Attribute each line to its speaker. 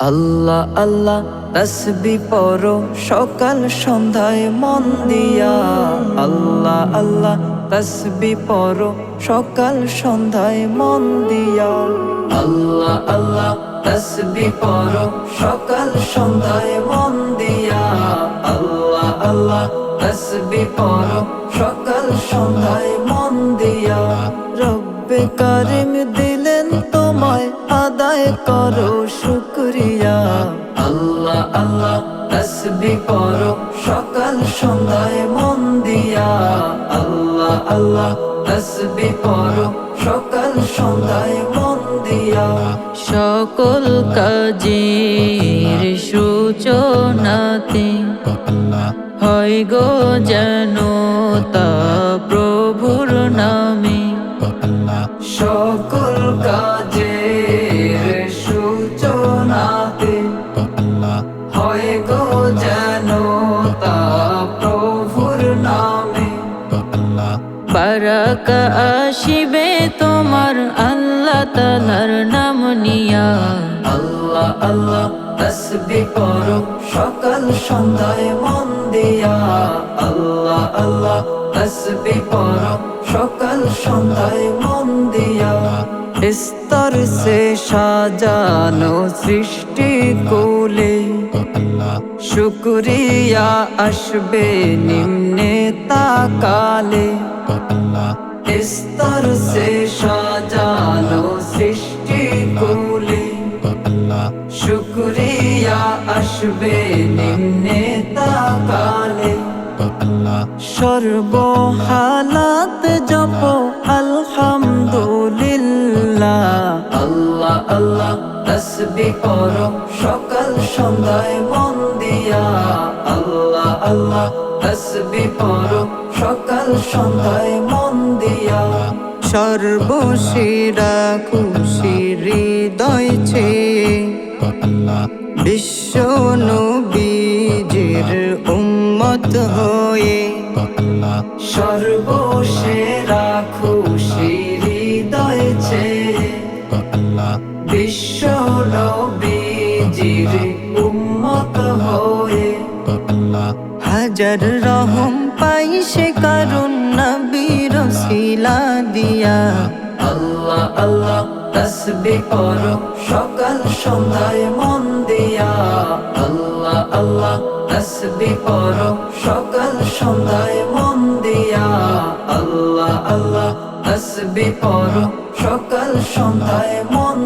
Speaker 1: আল্লাহ আল্লাহ, তসবি পড়ো। সকাল, সন্ধ্যায় মন দিয়া। আল্লাহ আল্লাহ, তসবি পড়ো। সকাল, সন্ধ্যায় মন দিয়া। আল্লাহ আল্লাহ, তসবি পড়ো। সকাল, সন্ধ্যায় মন দিয়া। আল্লাহ আল্লাহ, তসবি পড়ো। সকাল, সন্ধ্যায় মন দিয়া। রব্বে কারিম দিলেন তোমায় আদায় করো। আল্লাহ আল্লাহ তসবি করো। সকাল সন্ধ্যায় মন দিয়া। আল্লাহ আল্লাহ তসবি করো। সকাল সন্ধ্যায় মন দিয়া।
Speaker 2: সকল কাজের সূচনাতে হয় গো যেন তা প্রভুর নামে।
Speaker 1: সকল কাজের
Speaker 2: বারাকা আসিবে তোমার আল্লাহ তালার নাম নিয়া।
Speaker 1: আল্লাহ আল্লাহ তসবি করো সকাল সন্ধ্যায় মন দিয়া। আল্লাহ আল্লাহ তসবি করো সকাল সন্ধ্যায় মন দিয়া। স্তর সে সাজানো সৃষ্টি কোলে। শুক্রিয়া আসবে নিম্নে তাকালে। স্তর সে সাজানো সৃষ্টি কোলে। শুক্রিয়া আসবে নিম্নে তাকালে। সর্বহালাত জপ, আলহামদুলিল্লাহ। আল্লাহ আল্লাহ, তসবি করো সকাল সন্ধ্যায় মন দিয়া। আল্লাহ আল্লাহ, তসবি করো সকাল সন্ধ্যায় মন দিয়া। সর্বশিরা খুশি হৃদয় ছে বিশ্ব নবীজির উম্মত হয়ে। সর্বসেরা খুশি হৃদয় ছে বিশ্ব নবীজির উম্মত হয়ে। হাজার রহম পাই সে কারণ নবীর শিলা দিয়া। আল্লাহ আল্লাহ, তসবি করো, সকাল সন্ধ্যায় মন দিয়া। আল্লাহ আল্লাহ, তসবি করো, সকাল সন্ধ্যায় মন দিয়া। আল্লাহ আল্লাহ, তসবি করো, সকাল সন্ধ্যায় মন